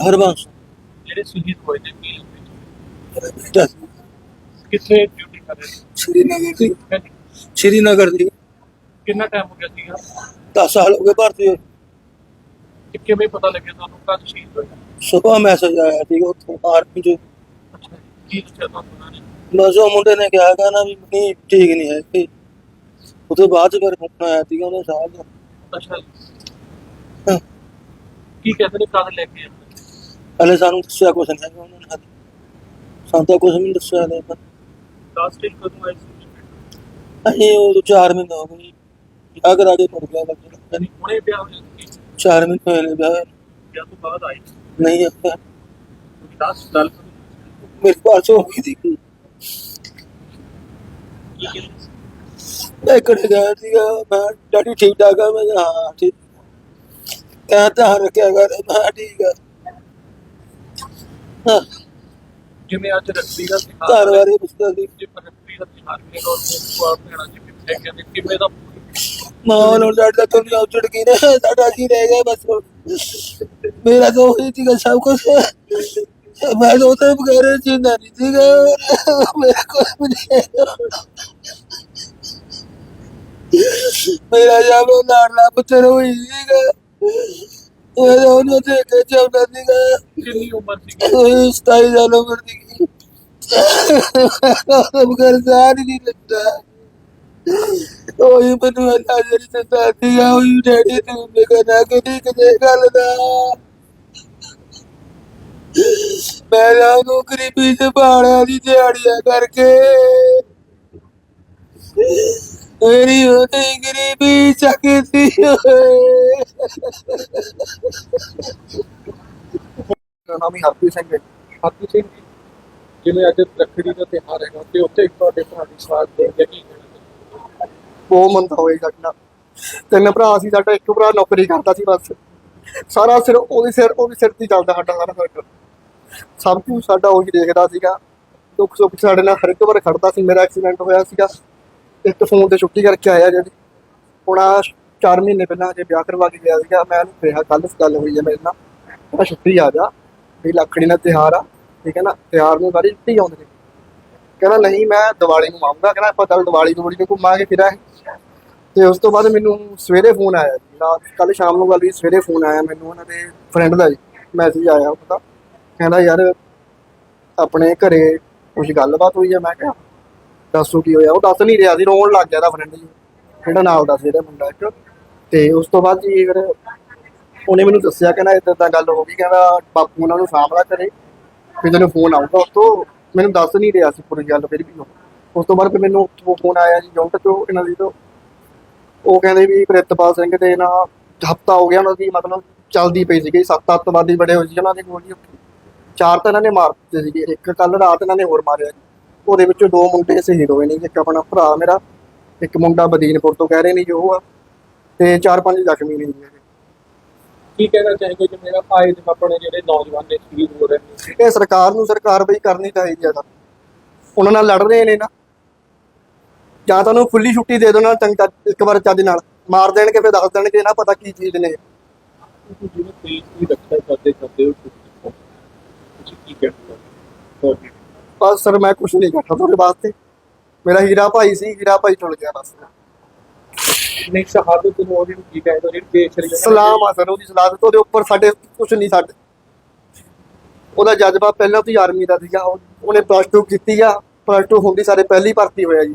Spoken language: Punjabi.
ਹਰਬੰਸ ਜਿਹੜੇ ਸ਼ਹੀਦ ਹੋਏ ਨੇ ਕੀ ਕਿੱਥੇ ਡਿਊਟੀ ਕਰ ਰਹੇ ਸੀ? ਸ਼੍ਰੀਨਗਰ ਦੀ। ਹਾਂਜੀ। ਸ਼੍ਰੀਨਗਰ ਦੀ। ਕਿੰਨਾ ਟਾਈਮ ਹੋ ਗਿਆ ਸੀਗਾ? 10 ਸਾਲ ਹੋ ਗਏ ਭਰਤੀ ਕਿ ਕਿਵੇਂ ਪਤਾ ਲੱਗਿਆ ਤੁਹਾਨੂੰ? ਕਦ ਸ਼ਹੀਦ ਹੋਏ? ਸੁਬਹ ਮੈਸੇਜ ਆਇਆ ਸੀ ਉੱਥੋਂ ਆਰਮੀ ਚ। ਅੱਛਾ ਜੀ। ਕੀ ਦੱਸਿਆ ਤੁਹਾਨੂੰ ਉਹਨਾਂ ਨੇ? ਬਸ ਉਹ ਮੁੰਡੇ ਨੇ ਕਿਹਾ ਕਹਿੰਦਾ ਵੀ ਨਹੀਂ ਠੀਕ ਨਹੀਂ ਹੈ ਕਿ ਉਹਦੇ ਬਾਅਦ ਚ ਫਿਰ ਫੋਨ ਆਇਆ ਸੀਗਾ ਉਹਨੇ ਸਾਹਿਬ ਦਾ ਅੱਛਾ ਜੀ। ਹਾਂ। ਕੀ ਕਹਿੰਦੇ ਨੇ ਕਦ ਲੈ ਕੇ ਆਏ? ਹਲੇ ਸਾਨੂੰ ਦੱਸਿਆ ਕੁਛ ਨਹੀਂ ਹੈਗਾ ਉਹਨਾਂ ਨੇ ਹਾਲੇ। ਸਾਨੂੰ ਤਾਂ ਕੁਛ ਵੀ ਨਹੀਂ ਦੱਸਿਆ ਹਲੇ ਤਾਂ ਲਾਸਟ ਟਾਈਮ ਕਦੋਂ ਆਏ ਸੀ ਅਸੀਂ ਉਹ ਚਾਰ ਮਹੀਨੇ ਹੋ ਗਏ ਵਿਆਹ ਕਰਾ ਕੇ ਮੁੜ ਗਿਆ ਬੱਚਾ ਨਹੀਂ ਹੁਣੇ ਵਿਆਹ ਹੋਇਆ ਸੀ ਚਾਰ ਮਹੀਨੇ ਹੋਏ ਨੇ ਵਿਆਹ ਹੋਏ ਨੂੰ। ਵਿਆਹ ਤੋਂ ਬਾਅਦ ਆਏ ਨਹੀਂ ਆਪਾਂ ਲਾਸਟ ਗੱਲ ਮੇਰੇ ਪਾਸ ਹੋ ਗਈ ਸੀ ਕੀ ਕਹਿੰਦੇ ਸੀ? ਮੈਂ ਇਕੱਠੇ ਗਿਆ ਸੀਗਾ ਮੈਂ ਡੈਡੀ ਠੀਕ ਠਾਕ ਆ ਮੈਂ ਕਿਹਾ ਹਾਂ ਠੀਕ ਕਹਿ ਤਾਂ ਰੱਖਿਆ ਕਰ ਮੈਂ ਠੀਕ ਆ। ਹਾਂ। ਜਿਵੇਂ ਅੱਜ ਰੱਖੜੀ ਦਾ ਘਰ ਬਾਰੇ ਪੁੱਛਦਾ ਸੀ ਜੇ ਰੱਖੜੀ ਦਾ ਤਿਉਹਾਰ ਨੇ ਔਰ ਭੂਆ ਭੈਣਾਂ ਜੀ ਵੀ ਕਹਿੰਦੇ ਕਿਵੇਂ ਦਾ ਮਾਹੌਲ ਹੁਣ ਸਾਡਾ ਤੋਂ ਨਹੀਂ ਉੱਜੜ ਗਈ ਨੇ ਸਾਡਾ ਰਹਿ ਗਿਆ ਬਸ। ਮੇਰਾ ਤਾਂ ਉਹੀ ਸੀਗਾ ਸਭ ਕੁਝ ਮੈਂ ਤਾਂ ਉਹਦੇ ਬਗੈਰ ਜਿੰਦਾ ਨਹੀਂ ਸੀਗਾ। ਮੇਰਾ ਕੋਈ ਵੀ ਨਹੀਂ ਮੇਰਾ ਜਬ ਲਾੜਲਾ ਪੁੱਤਰ ਹੋਈ ਸੀਗਾ। ਉਹ ਤਾਂ ਉਹਨੂੰ ਦੇਖ ਕੇ ਚਾਹੁੰਦਾ ਸੀਗਾ। ਕਿੰਨੀ ਉਮਰ ਸੀ? ਉਹ ਸਤਾਈ ਸਾਲ ਉਮਰ ਦੀ ਉਹ ਬਗੈਰ ਸਾਹ ਹੀ ਨਹੀਂ ਲੱਗਦਾ ਉਹੀ ਮੈਨੂੰ ਅੱਲਾ ਜਿਹੜੀ ਸਤਾ ਸੀਗਾ ਉਹੀ ਡੈਡੀ ਨੂੰ ਮੇਰਾ ਨਾ ਕਦੀ ਕਦੇ ਗੱਲ ਦਾ। ਮੈਂ ਨਾ ਨੌਕਰੀ ਵੀ ਸੰਭਾਲਿਆ ਦੀ ਦਿਹਾੜੀਆਂ ਕਰਕੇ। ਮੇਰੀ ਉਹਦੀ ਗਰੀਬੀ ਚੱਕਦੀ ਹੋਏ। ਨਾਮ ਹੀ ਹਰਪ੍ਰੀਤ ਸਿੰਘ ਹੈ। ਹਾਪੀ ਸਿੰਘ ਜੀ। ਜਿਵੇਂ ਅੱਜ ਰੱਖੜੀ ਦਾ ਤਿਉਹਾਰ ਹੈਗਾ ਤੇ ਉੱਤੇ ਤੁਹਾਡੇ ਭਰਾ ਦੀ ਸਵਾਗਤ ਦੇ ਕੇ ਕੀ? ਬਹੁਤ ਮੰਦਾ ਹੋਏ ਨਾਲ ਤਿੰਨ ਭਰਾ ਸੀ ਸਾਡਾ ਇੱਕ ਭਰਾ ਨੌਕਰੀ ਕਰਦਾ ਸੀ ਬਸ। ਸਾਰਾ ਸਿਰ ਉਹਦੇ ਸਿਰ ਉਹਦੇ ਸਿਰ ਤੇ ਚੱਲਦਾ ਸਾਡਾ ਸਾਰਾ ਸਰਕਲ ਸਭ ਕੁਝ ਸਾਡਾ ਉਹੀ ਦੇਖਦਾ ਸੀਗਾ। ਦੁੱਖ ਸੁੱਖ ਸਾਡੇ ਨਾਲ ਹਰ ਇੱਕ ਵਾਰ ਖੜਦਾ ਸੀ ਮੇਰਾ ਐਕਸੀਡੈਂਟ ਹੋਇਆ ਸੀਗਾ। ਇੱਕ ਫੋਨ ਤੇ ਛੁੱਟੀ ਕਰਕੇ ਆਇਆ ਜਿਹੜੀ। ਹੁਣ ਆਹ ਚਾਰ ਮਹੀਨੇ ਪਹਿਲਾਂ ਜੇ ਵਿਆਹ ਕਰਵਾ ਕੇ ਗਿਆ ਸੀਗਾ। ਮੈਂ ਉਹਨੂੰ ਕਿਹਾ ਕੱਲ ਗੱਲ ਹੋਈ ਹੈ ਮੇਰੇ ਨਾਲ। ਕਹਿੰਦਾ, ਛੁੱਟੀ ਆ ਜਾ। ਵੀ ਲੱਖੜੀ ਦਾ ਤਿਉਹਾਰ ਆ। ਠੀਕ ਹੈ ਨਾ? ਤਿਉਹਾਰ ਨੂੰ ਸਾਰੀ ਛੁੱਟੀ ਆਉਂਦੀ ਕਹਿੰਦਾ, ਨਹੀਂ, ਮੈਂ ਦੀਵਾਲੀ ਨੂੰ ਆਉਂਗਾ। ਕਹਿੰਦਾ, ਆਪਾਂ ਚੱਲ ਦੀਵਾਲੀ ਦੀਵਾਲੀ ਨੂੰ ਘੁੰਮਾਂਗੇ, ਫਿਰਾਂਗੇ। ਤੇ ਉਸ ਤੋਂ ਬਾਅਦ ਮੈਨੂੰ ਸਵੇਰੇ ਫੋਨ ਆਇਆ ਜੀ। ਰਾਤ ਕੱਲ ਸ਼ਾਮ ਨੂੰ ਗੱਲ ਹੋਈ, ਸਵੇਰੇ ਫੋਨ ਆਇਆ ਮੈਨੂੰ ਉਹਨਾਂ ਦੇ ਫਰੈਂਡ ਦਾ ਜੀ। ਮੈਸੇਜ ਆਇਆ ਉਹਦਾ। ਕਹਿੰਦਾ, ਯਾਰ, ਆਪਣੇ ਘਰੇ ਕੁਝ ਗੱਲਬਾਤ ਹੋਈ ਆ ਮੈਂ ਕਿਹਾ ਦੱਸੋ ਕੀ ਹੋਇਆ? ਉਹ ਦੱਸ ਨਹੀਂ ਰਿਹਾ ਸੀ, ਰੋਣ ਲੱਗ ਗਿਆ ਦਾ ਫਰੈਂਡ ਜੀ। ਜਿਹੜਾ ਨਾਲ ਦਾ ਸੀ ਜਿਹੜਾ ਮੁੰਡਾ ਇੱਕ। ਤੇ ਉਸ ਤੋਂ ਬਾਅਦ ਜੀ ਫਿਰ ਉਹਨੇ ਮੈਨੂੰ ਦੱਸਿਆ, ਕਹਿੰਦਾ ਇਦਾਂ ਤਾਂ ਗੱਲ ਹੋ ਗਈ, ਕਹਿੰਦਾ ਬਾਪੂ ਉਹਨਾਂ ਨੂੰ ਸਾਂਭਦਾ ਕਰੇ। ਫਿਰ ਤੈਨੂੰ ਫੋਨ ਆਊਗਾ ਉਸ ਤੋਂ ਮੈਨੂੰ ਦੱਸ ਨਹੀਂ ਰਿਹਾ ਸੀ ਪੂਰੀ ਗੱਲ, ਫਿਰ ਵੀ ਉਸ ਤੋਂ ਬਾਅਦ ਫਿਰ ਮੈਨੂੰ ਉੱਥੋਂ ਫੋਨ ਆਇਆ ਜੀ, ਜੌਂਟ ਤੋਂ ਇਹਨਾਂ ਦੀ ਤੋਂ। ਉਹ ਕਹਿੰਦੇ ਵੀ ਪ੍ਰਿਤਪਾਲ ਸਿੰਘ ਦੇ ਨਾ ਹਫਤਾ ਹੋ ਗਿਆ ਉਹਨਾਂ ਦੀ, ਮਤਲਬ ਚੱਲਦੀ ਪਈ ਸੀਗੀ। ਸੱਤ ਅੱਤਵਾਦੀ ਬੜੇ ਹੋਏ ਸੀ ਉਹਨਾਂ ਦੇ ਗੋਲੀ ਚਾਰ ਤਾਂ ਇਹਨਾਂ ਨੇ ਮਾਰ ਦਿੱਤੇ ਸੀਗੇ, ਇੱਕ ਕੱਲ ਰਾਤ ਇਹਨਾਂ ਨੇ ਹੋਰ ਮਾਰਿਆ ਜੀ। ਉਹਦੇ ਵਿੱਚੋਂ ਦੋ ਮੁੰਡੇ ਸ਼ਹੀਦ ਹੋਏ ਨੇ ਜੀ, ਇੱਕ ਆਪਣਾ ਭਰਾ ਮੇਰਾ ਇੱਕ ਮੁੰਡਾ ਬਦੀਨਪੁਰ ਤੋਂ ਕਹਿ ਰਹੇ ਨੇ ਜੋ ਆ ਤੇ ਚਾਰ ਪੰਜ ਜ਼ਖਮੀ ਨੇ ਜੀ ਕੀ ਕਹਿਣਾ ਚਾਹੀਦਾ ਕਿ ਮੇਰਾ ਆਏ ਦਿਨ ਆਪਣੇ ਜਿਹੜੇ ਨੌਜਵਾਨ ਨੇ ਸ਼ਹੀਦ ਹੋ ਰਹੇ ਨੇ? ਇਹ ਸਰਕਾਰ ਨੂੰ ਸਰਕਾਰ ਬਈ ਕਰਨੀ ਚਾਹੀਦੀ ਆ ਤਾਂ ਉਹਨਾਂ ਨਾਲ ਲੜ ਰਹੇ ਨੇ ਨਾ। ਜਾਂ ਤਾਂ ਉਹਨੂੰ ਖੁੱਲੀ ਛੁੱਟੀ ਦੇ ਦੋ ਨਾ ਚੰਗਾ ਇੱਕ ਵਾਰ ਚੱਜ ਨਾਲ। ਮਾਰ ਦੇਣਗੇ ਫਿਰ ਦੱਸ ਦੇਣਗੇ ਨਾ ਪਤਾ ਕੀ ਚੀਜ਼ ਨੇ। ਤੁਸੀਂ ਜਿਵੇਂ ਦੇਸ਼ ਦੀ ਰੱਖਿਆ ਕਰਦੇ ਕਰਦੇ ਹੋ ਤੁਸੀਂ ਕੀ ਕਹਿਣਾ ਚਾਹੁੰਦੇ ਬਸ ਸਰ ਮੈਂ ਕੁਝ ਨਹੀਂ ਕਰਦਾ ਤੁਹਾਡੇ ਵਾਸਤੇ। ਮੇਰਾ ਹੀਰਾ ਭਾਈ ਸੀ ਹੀਰਾ ਭਾਈ ਟੁੱਟ ਗਿਆ ਬਸ। ਨਹੀਂ ਸ਼ਹਾਦਤ ਨੂੰ ਉਹਦੀ ਕੀ ਸਲਾਮ ਆ ਸਰ ਉਹਦੀ ਸਲਾਮਤ ਉਹਦੇ ਉੱਪਰ ਸਾਡੇ ਕੁਝ ਨਹੀਂ ਸਾਡੇ। ਉਹਦਾ ਜਜ਼ਬਾ ਪਹਿਲਾਂ ਤੋਂ ਹੀ ਆਰਮੀ ਦਾ ਸੀਗਾ। ਉਹ- ਉਹਨੇ ਪਲੱਸ 2 ਕੀਤੀ ਆ। ਪਲੱਸ 2 ਹੁੰਦੀ ਸਾਰੇ ਪਹਿਲੀ ਭਰਤੀ ਹੋਇਆ ਜੀ।